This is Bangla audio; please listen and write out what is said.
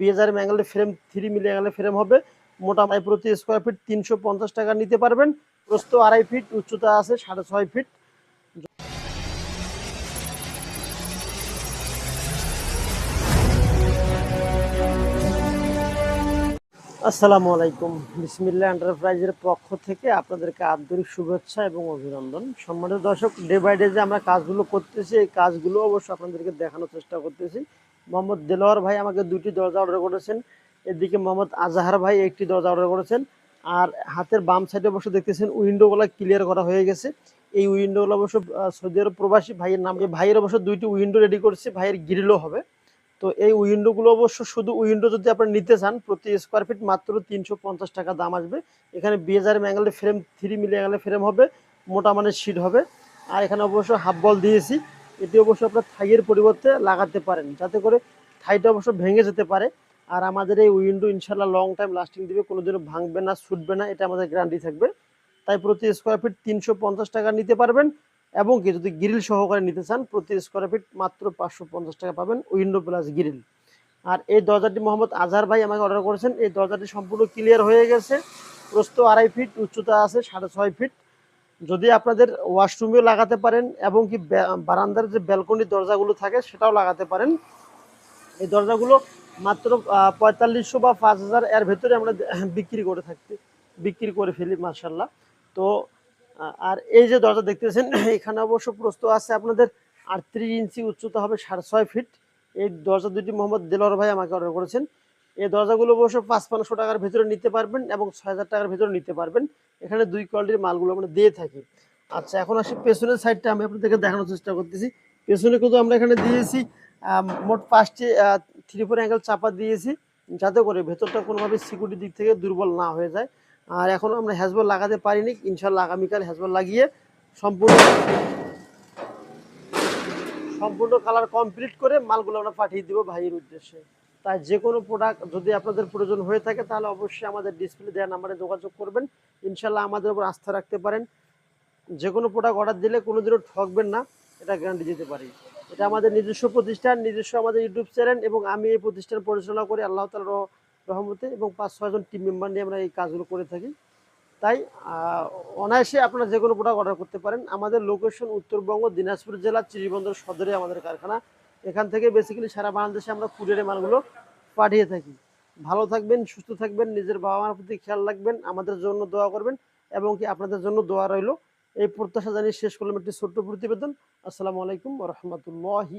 বিএজার অ্যাঙ্গেলের ফ্রেম থ্রি মিলি অ্যাঙ্গেলের ফ্রেম হবে। মোটামুটি প্রতি স্কোয়ার ফিট তিনশো পঞ্চাশ টাকা নিতে পারবেন। প্রস্থ আড়াই ফিট উচ্চতা আছে সাড়ে ছয় ফিট আসসালামু আলাইকুম। বিসমিল্লা এন্টারপ্রাইজের পক্ষ থেকে আপনাদেরকে আন্তরিক শুভেচ্ছা এবং অভিনন্দন। সম্মানিত দর্শক ডে বাই ডে যে আমরা কাজগুলো করতেছি, এই কাজগুলো অবশ্য আপনাদেরকে দেখানোর চেষ্টা করতেছি। মোহাম্মদ দেলোয়ার ভাই আমাকে দুটি দরজা অর্ডার করেছেন। এদিকে মোহাম্মদ আজাহার ভাই একটি দরজা অর্ডার করেছেন। আর হাতের বাম সাইডে অবশ্য দেখতেছেন উইন্ডোগুলো ক্লিয়ার করা হয়ে গেছে। এই উইন্ডোগুলো অবশ্য সৌদি আরব প্রবাসী ভাইয়ের নাম ভাইয়ের অবশ্য দুইটি উইন্ডো রেডি করছে, ভাইয়ের গ্রিলও হবে। তো এই উইন্ডোগুলো অবশ্য শুধু উইন্ডো যদি আপনি নিতে চান, প্রতি স্কোয়ার ফিট মাত্র তিনশো পঞ্চাশ টাকা দাম আসবে। এখানে বিএজার অ্যাঙ্গেলের ফ্রেম থ্রি মিলি অ্যাঙ্গেলের ফ্রেম হবে, মোটা মানের শিট হবে। আর এখানে অবশ্য হাফ বল দিয়েছি। এটি অবশ্য আপনার থাইয়ের পরিবর্তে লাগাতে পারেন। যাতে করে থাইটা অবশ্য ভেঙে যেতে পারে। আর আমাদের এই উইন্ডো ইনশাল্লাহ লং টাইম লাস্টিং দিবে, কোনোদিনও ভাঙবে না, ছুটবে না, এটা আমাদের গ্যারান্টি থাকবে। তাই প্রতি স্কোয়ার ফিট তিনশো পঞ্চাশ টাকা নিতে পারবেন এবং কি যদি গ্রিল সহকারে নিতে চান, প্রতি স্কোয়ার ফিট মাত্র পাঁচশো পঞ্চাশ টাকা পাবেন উইন্ডো প্লাস গ্রিল আর এই দরজাটি মোহাম্মদ আজহার ভাই আমাকে অর্ডার করেছেন। এই দরজাটি সম্পূর্ণ ক্লিয়ার হয়ে গেছে। প্রস্থ আড়াই ফিট উচ্চতা আছে সাড়ে ছয় ফিট যদি আপনাদের ওয়াশরুমেও লাগাতে পারেন এবং কি বারান্দার যে ব্যালকনির দরজাগুলো থাকে সেটাও লাগাতে পারেন। এই দরজাগুলো মাত্র পঁয়তাল্লিশশো বা পাঁচ হাজার এর ভেতরে আমরা বিক্রি করে থাকতে, বিক্রি করে ফেলি মার্শাল্লাহ তো আর এই যে দরজা দেখতেছেন, এখানে অবশ্য প্রস্ত আছে আপনাদের আটত্রিশ ইঞ্চি উচ্চতা হবে সাড়ে ছয় ফিট। এই দরজা দুটি মোহাম্মদ দেলোয়ার ভাই আমাকে অর্ডার করেছেন। এই দরজাগুলো অবশ্য পাঁচ পাঁচশো টাকার ভেতরে নিতে পারবেন এবং ছয় হাজার টাকার ভেতরে নিতে পারবেন। এখানে দুই কোয়ালিটির মালগুলো আমরা দিয়ে থাকি। আচ্ছা এখন আসি পেছনের সাইডটা আমি আপনাদেরকে দেখানোর চেষ্টা করতেছি। পেছনে কিন্তু আমরা এখানে দিয়েছি মোট পাঁচটি থ্রি ফোর অ্যাঙ্গেল চাপা দিয়েছি, যাতে করে ভেতরটা কোনোভাবে সিকিউরিটির দিক থেকে দুর্বল না হয়ে যায়। আর এখনও আমরা হ্যাজবল লাগাতে পারিনি। ইনশাল্লাহ আগামীকাল হ্যাজবল লাগিয়ে সম্পূর্ণ সম্পূর্ণ কালার কমপ্লিট করে মালগুলো আমরা পাঠিয়ে দিব ভাইয়ের উদ্দেশ্যে। তাই যে কোনো প্রোডাক্ট যদি আপনাদের প্রয়োজন হয়ে থাকে, তাহলে অবশ্যই আমাদের ডিসপ্লে দেওয়া নাম্বারে যোগাযোগ করবেন। ইনশাল্লাহ আমাদের উপর আস্থা রাখতে পারেন। যে কোনো প্রোডাক্ট অর্ডার দিলে কোনো দিনও ঠকবেন না, এটা গ্যারান্টি দিতে পারি। এটা আমাদের নিজস্ব প্রতিষ্ঠান, নিজস্ব আমাদের ইউটিউব চ্যানেল এবং আমি এই প্রতিষ্ঠান পরিচালনা করি আল্লাহ তালার রহমতে এবং পাঁচ ছয়জন টিম মেম্বার নিয়ে আমরা এই কাজগুলো করে থাকি। তাই অনায়াসে আপনারা যে কোনো প্রোডাক্ট অর্ডার করতে পারেন। আমাদের লোকেশন উত্তরবঙ্গ, দিনাজপুর জেলা চিরিবন্দর সদরে আমাদের কারখানা। এখান থেকে বেসিক্যালি সারা বাংলাদেশে আমরা কুরিয়ারে মালগুলো পাঠিয়ে থাকি। ভালো থাকবেন, সুস্থ থাকবেন, নিজের বাবা মার প্রতি খেয়াল রাখবেন, আমাদের জন্য দোয়া করবেন এবং কি আপনাদের জন্য দোয়া রইল। এই প্রত্যাশা জানিয়ে শেষ করলাম একটি ছোট্ট প্রতিবেদন। আসসালামু আলাইকুম রহমতুল্লাহি